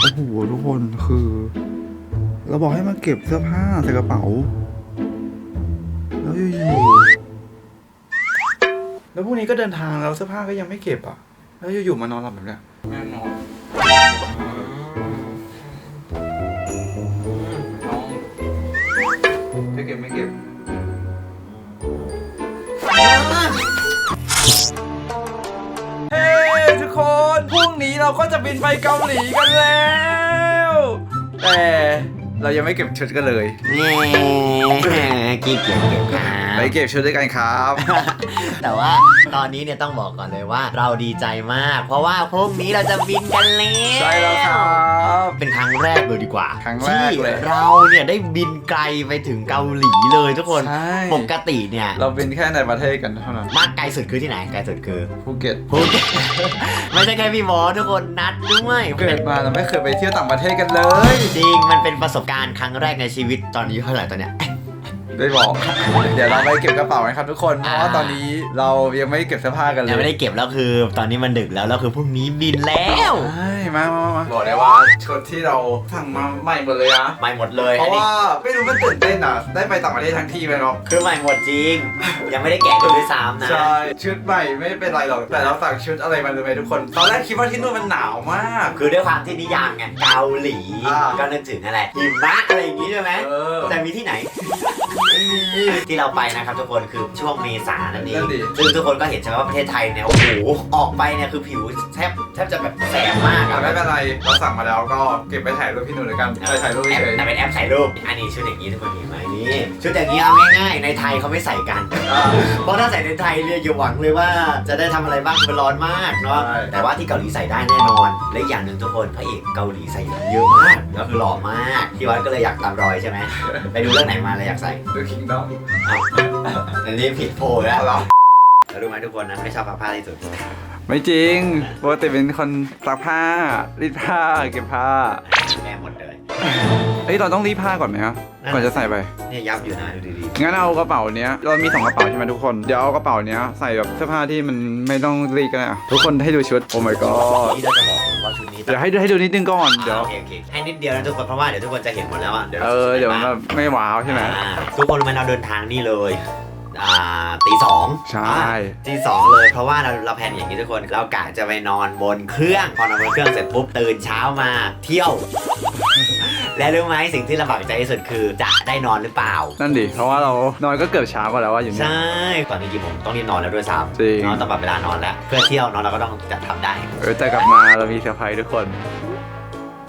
โอ้โหทุกคนคือ เราบอกให้มาเก็บเสื้อผ้าใส่กระเป๋า แล้วอยู่ๆแล้วพรุ่งนี้ก็เดินทางแล้วเสื้อผ้าก็ยังไม่เก็บอะ แล้วอยู่ๆมานอนหลับแบบเนี้ยแม่นอนจะเก็บไม่เก็บเฮ้ทุกคนพรุ่ง นี้เราก็จะบินไปเกาหลีกันแล้ว แต่เรายังไม่เก็บชุดกันเลยนี่กี่เกียจเก็บครัไปบเก็บชุดด้วยกันครับ แต่ว่า ตอนนี้เนี่ยต้องบอกก่อนเลยว่า เราดีใจมาก เพราะว่าพรุ่งนี้เราจะบินกันแล้วใช่แล้วครับ เป็นครั้งแรกเลยดีกว่าครั้งแรกเลยที่เราเนี่ยได้บินไกลไปถึงเกาหลีเลยทุกคนใช่ ปกติเนี่ยเราบินแค่ในประเทศกันเท่านั้นมากไกลสุดคือที่ไหนไกลสุดคือภูเก็ตภูเก็ต ไม่ใช่แค่พี่หมอทุกคนนัดด้วยเกิดมาเราไม่เคยไปเที่ยวต่างประเทศกันเลย จริงมันเป็นประสบการณ์ครั้งแรกในชีวิตตอนอายุเท่าไหร่ตอนเนี้ย ได้บอก เดี๋ยวเราไปเก็บกระเป๋ากันครับทุกคน เพราะว่าตอนนี้เรายังไม่ได้เก็บเสื้อผ้ากันเลยยังไม่ได้เก็บแล้วคือ ตอนนี้มันดึกแล้วแล้วคือพรุ่งนี้บินแล้วใช่มามามาบอกเลยว่าชุดที่เราสั่งมาใหม่หมดเลยนะ ใหม่หมดเลยเพอันราะนี้ว่าไม่รู้มันตื่นเต้นอะ ได้ไปต่างประเทศทั้งที่ไปเนาะ คือใหม่หมดจริง ยังไม่ได้แกะกันด้วยซ้ำนะใช่ ชุดใหม่ไม่เป็นไรหรอก แต่เราสั่งชุดอะไรมาเลยไหมทุกคน ตอนแรกคิดว่าที่นู่นมันหนาวมาก คือด้วยความที่นิยามไงเกาหลีอ่า ก็นึกถึงอะไรหิมะอะไรอย่างงี้ใช่ไหมเออ แต่มีที่ไหนไม่มี ที่เราไปนะครับทุกคนคือช่วงเมษานั่นเองนั่นดิ ซึ่งทุกคนก็เห็นใช่ไหมว่าประเทศไทยเนี่ยโอ้โหออกไปเนี่ยคือผิวแทบแทบจะแบบแสบมากแต่อะไม่เป็นไรเราสั่งมาแล้วก็เก็บไปถ่ายรูปพี่หนุ่มเลยกันไปถ่ายรูปแอปเฉยแต่เป็นแอปถ่ายรูปอันนี้ชุดอย่างนี้ทุกคนเห็นไหมนี่ชุดอย่างนี้เอาง่ายๆในไทยเขาไม่ใส่กัน ๆอ่า เพราะถ้าใส่ในไทยเนี่ยอย่าหวังเลยว่าจะได้ทำอะไรบ้างมันร้อนมากเนาะใช่ แต่ว่าที่เกาหลีใส่ได้แน่นอน และอีกอย่างหนึ่งทุกคนพระเอกเกาหลีใส่เยอะมากแล้วคือหล่อมากพี่วัดก็เลยอยากตามรอยใช่ไหมไปดูเรื่องไหนมาเลยอยากใส่ ดูคิงดอมอันนี้ผิดโพลแล้วเหรอแล้วรู้ไหมทุกคนนะไม่ชอบผ้าผ้าที่สุด ไม่จริงปกติเป็นคนซักผ้ารีดผ้าเก็บผ้าแม่หมดเลย เอ้ยเราต้องรีดผ้าก่อนไหมครับก่อนจะใส่ไป เนี่ยยับอยู่นะดูดีงั้นเอากระเป๋าเนี้ยเรามีสองกระเป๋าใช่ไหมทุกคน เดี๋ยวเอากระเป๋าเนี้ยใส่แบบเสื้อผ้าที่มันไม่ต้องรีดก็ได้อะทุกคนให้ดูชุด โอ้ my ๆ god นี่เราจะบอก ว่าชุดนี้เดี๋ยวให้ดูให้ดูนิดนึงก่อนเดี๋ยว โอเคโอเคให้นิดเดียวนะทุกคนเพราะว่าเดี๋ยวทุกคนจะเห็นหมดแล้วอะเดี๋ยวเออเดี๋ยวมันแบบไม่ว้าวใช่ไหม อ่าทุกคนรู้ไหมเราเดินทางนี่เลยอ่าตีสองใช่ตีสองเลยเพราะว่าเราเราแพลนอย่างนี้ทุกคนเรากะจะไปนอนบนเครื่องพอนอนบนเครื่องเสร็จปุ๊บตื่นเช้ามาเที่ยว และรู้ไหมสิ่งที่ลำบากใจที่สุดคือจะได้นอนหรือเปล่า นั่นดิ เพราะว่าเรานอนก็เกือบเช้ากว่าแล้วว่าอยู่นี่ใช่ตอนนี้กี่โมงต้องรีบนอนแล้วด้วยซ้จริงำนอนต้องปรับเวลานอนแล้ว เพื่อเที่ยวเนอนเราก็ต้องจะทำได้ เออแต่กลับมาเรามีเซอร์ไพรส์ทุกคน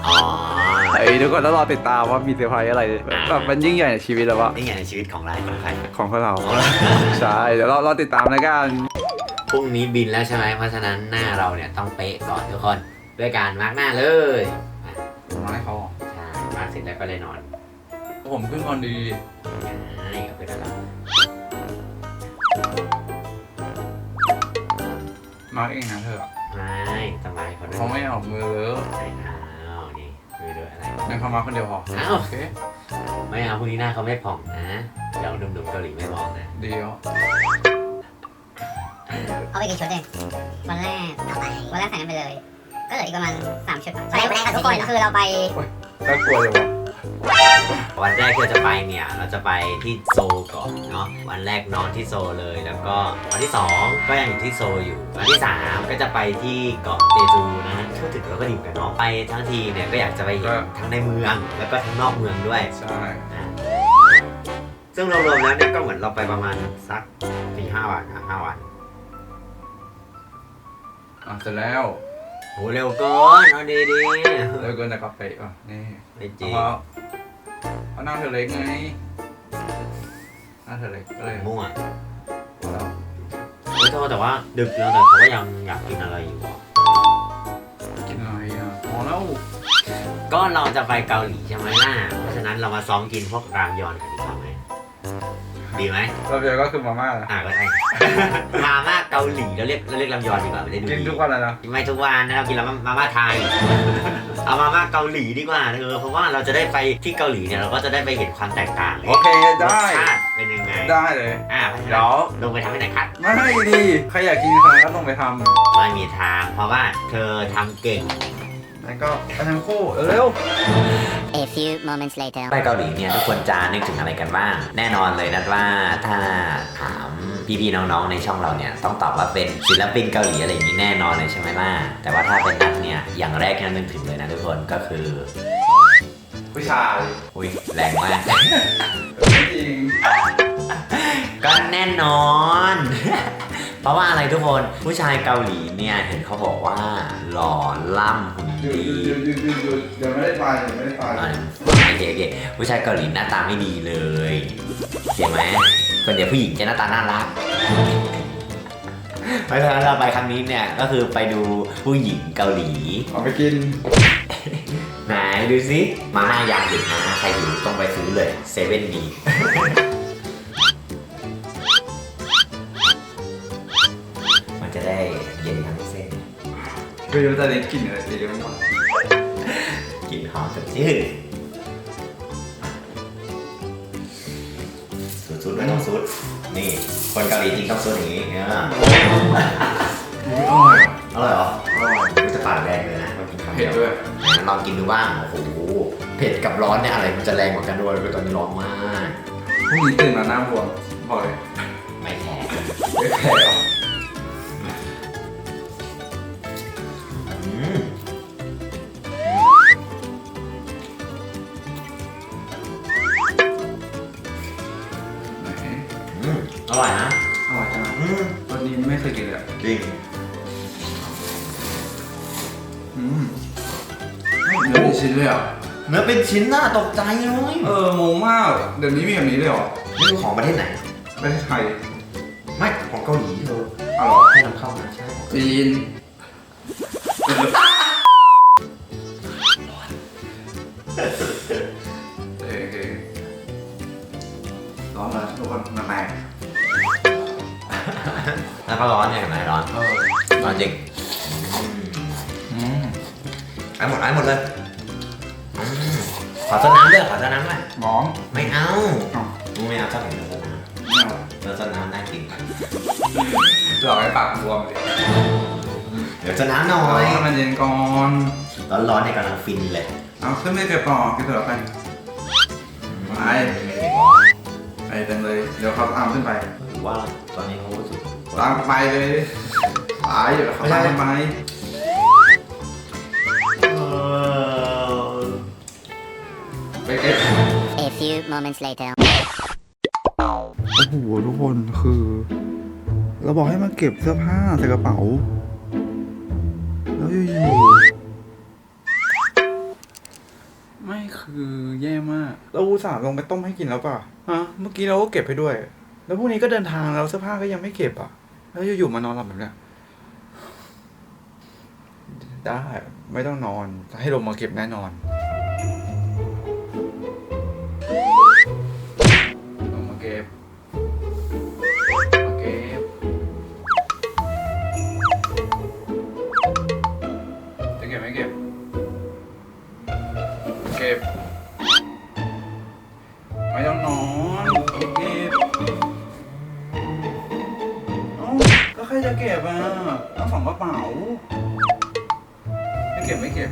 อ๋อ ไอ้ยทุกคนต้องรอติดตามว่ามีเซอร์ไพรส์อะไรแบบมันยิ่งใหญ่ในชีวิตแล้ววะนี่ไงในชีวิตของร้านของใคร ของพวกเราของเรา ใช่เดี๋ยวเรารอติดตามแล้วกัน พรุ่งนี้บินแล้วใช่ไหมเพราะฉะนั้นหน้าเราเนี่ยต้องเป๊ะก่อนทุกคน ด้วยการมาร์กหน้าเลยน้อยเขาใช่มาร์กเสร็จแล้วก็เลยนอนผมขึ้นนอนดีง่ายเอาไปแล้วมาร์กเองนะเธอไม่สบายเขาด้วยเขาไม่ออกมือเลอะใช่เอานี่ไม่ด้วยอะไรงั้นเขามาคนเดียวพออ้าวโอเคไม่เอาพรุ่งนี้หน้าเขาไม่ผ่องนะเดี๋ยวหนุ่มๆเกาหลีไม่มองนะเดียวเอาไปกี่ชุดเองวันแรกวันแรกใส่นั้นไปเลย ก็เหลืออีกประมาณสามชุดใช่วันแรกทุกคนคือเราไป น่ากลัวเลยวะวันแรกที่เราจะไปเนี่ย เราจะไปที่โซลก่อนเนาะวันแรกนอนที่โซลเลย แล้วก็วันที่สองก็ยังอยู่ที่โซลอยู่ วันที่สามก็จะไปที่เกาะเจจูนะพูดถึงแล้วก็ดีเหมือนกันเนาะไปทั้งทีเนี่ยก็อยากจะไปเห็นทั้งในเมือง แล้วก็ทั้งนอกเมืองด้วยใช่อะซึ่งรวมๆแล้วเนี่ยก็เหมือนเราไปประมาณสักสี่ห้าวันนะห้าวัน อะเสร็จแล้ว โหเร็วเกินเอาดีดีเลิกเกินแต่กาแฟป่ะนี่ไม่จริงเพราะเพราะหน้าเธอเล็กไงหน้าเธอเล็กก็เลยมั่วพอแล้วไม่โทษแต่ว่าดึกแล้วแต่เขาก็ยังอยากกินอะไรอยู่อะกินอะไรอะพอแล้วก็เราจะไปเกาหลีใช่ไหมล่ะเพราะฉะนั้นเรามาซ้อมกินพวกรามยอนกันดีกว่าไหม ดีไหมเราเบียร์ก็คือมาม่าแหละอะก็ได้ มาม่าเกาหลีเราเรียกเราเรียกรามยอนดีกว่าไม่ได้ดูกินดีทุกวันเลยนะไม่ทุกวันนะเรากินแล้วมาม่าไทย เอามาม่าเกาหลีดีกว่าเออเพราะว่าเราจะได้ไปที่เกาหลีเนี่ยเราก็จะได้ไปเห็นความแตกต่างโอเครได้สชาติเป็นยังไงได้เลยอ่าเพราะฉะเดี๋นั้ยนวลงไปทำให้หน่อยครับ ไม่ดีใครอยากกินขนาดก็ต้องไปทไม่มีทางเพราะว่าเธอทำเก่งำแล้วก็ไปทั้งคู่เร็ว A few moments later ไปเกาหลีเนี่ยทุกคนจะนึกถึงอะไรกันบ้าง แน่นอนเลยนะว่าถ้าถามพี่ๆน้องๆในช่องเราเนี่ยต้องตอบว่าเป็นศิลปินเกาหลีอะไรอย่างนี้แน่นอนเลยใช่ไหมล่ะ แต่ว่าถ้าเป็นนัดเนี่ยอย่างแรกที่นึกถึงเลยนะทุกคนก็คือๆผู้ชายอุ้ยแรงมาก จริง ก็แน่นอนเพ ราะว่าอะไรทุกคนผู้ชายเกาหลีเนี่ยเห็นเขาบอกว่าหล่อล่ำหุ่นหยุดดีหยุดหยุดหยุดหยุดเดี๋ยวไม่ได้ไปเดี๋ยวไม่ได้ไปอ่าโอเคโอเคผู้ชายเกาหลีหน้าตาไม่ดีเลยเห็นไหมคนเดียวผู้หญิงจะหน้าตาน่ารัก เพราะฉะนั้นเราไปครั้งนี้เนี่ยก็คือไปดูผู้หญิงเกาหลี เอาไปกินไหนดูสิมาม่ายามดึกนะใครหิวต้องไปซื้อเลยเซเว่นดี ไปดูตอนนี้กินอะไรดีกันบ้างกลินหอมสดชื่นสุดๆไม่ต้องสุด นี่ คนเกาหลีจริงต้องสุดอย่างนี้เนี่ยอร่อยอร่อยเหรออร่อยมันจะปากแดงเลยนะมากินคำเผ็เดีดยวด้วยไหนลองกินดูบ้างโอ้โหเผ็ดกับร้อนเนี่ยอะไรมันจะแรงกว่ากันด้วยคือตอนนี้ร้อนมากพรุ่งนี้ตื่นมาหน้าบวมบอกเลย อืมไม่เนื้อเป็นชิ้นเลยเหรอะเนื้อเป็นชิ้นน่าตกใจเลยเอองงมาก เดี๋ยวนี้มีแบบนี้เลยเหรอไม่รู้ของประเทศไหน ประเทศไทยไม่ของเกาหลีเธออ๋อเหรอให้นำเข้ามาใช่จีนโอเคโอเคร้อนมาทุกคนมาแม่แล้วก็ร้อนเนี่ยเห็นไหมร้อนเออร้อนจริง หมดไอ้หมดเลยอืมขอต้นน้ำด้วยขอต้นน้ำด้วยหมองไม่เอาอ๋อมึงไม่เอาชอบกินเนื้อต้นน้ไม่เอาำเนื้อต้นน้ำน่ากินหลอกให้ปากบวมเลยเดี๋ยวต้นน้ำหน่อเอายให้มันเย็นก่อนร้อนๆเนี่ยกำลังฟินเลยเอาขึ้นไปเก็บต่อกินเถอะไป ไม่ ไม่ได้บอกไปเต็มเลย เดี๋ยวเขาตามขึ้นไป หรือว่าตอนนี้เขารู้สึก ตามไปเลยตายอยู่แล้วเขาตามไป few moments later โอ้โหทุกคนคือ เราบอกให้มาเก็บเสื้อผ้าใส่กระเป๋า แล้วอยู่ๆไม่คือแย่มาก เราอุตส่าห์ลงไปต้มให้กินแล้วป่ะฮะเมื่อกี้เราก็เก็บไปด้วย แล้วพรุ่งนี้ก็เดินทางแล้วเสื้อผ้าก็ยังไม่เก็บอะ แล้วอยู่ๆมานอนหลับแบบเนี้ยได้ไม่ต้องนอน ให้ลงมาเก็บแน่นอน ป๋า ไม่เก็บไม่เก็บ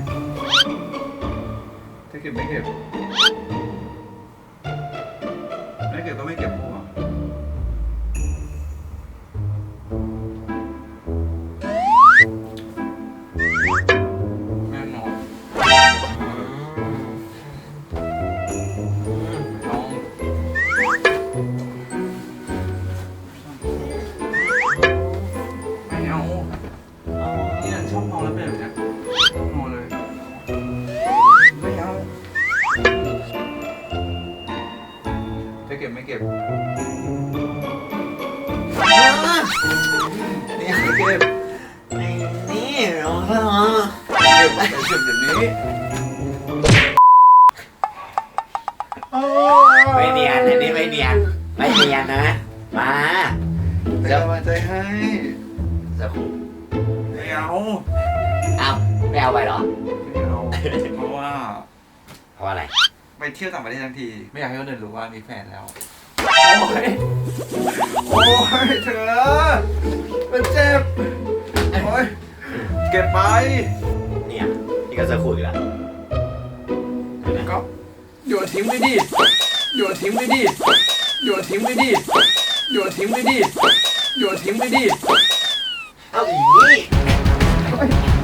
จะเก็บไม่เก็บไม่เก็บก็ไม่เก็บ เก็บเก็บเดี๋ยวนี้ไม่เนียนอันนี้ไม่เนียนไม่เนียนนะ มาเป็นกำลังใจให้จะคุไม่เอาอ้าวไม่เอาไปเหรอไม่เอาเพราะว่าเพราะอะไรไปเที่ยวต่างประเทศทั้งที ไม่อยากให้คนอื่นรู้ว่ามีแฟนแล้ว โอ้ยโอ้ยเธอมันเจ็บโอ้ยเก็บไปเนี่ยจนี่ก็จะคุยแล้วเห็นไหมก็โยนทิ้งไปดิโยนทิ้งไปดิโยนทิ้งไปดิโยนทิ้งไปดิโยนทิ้งไปดิเอาอี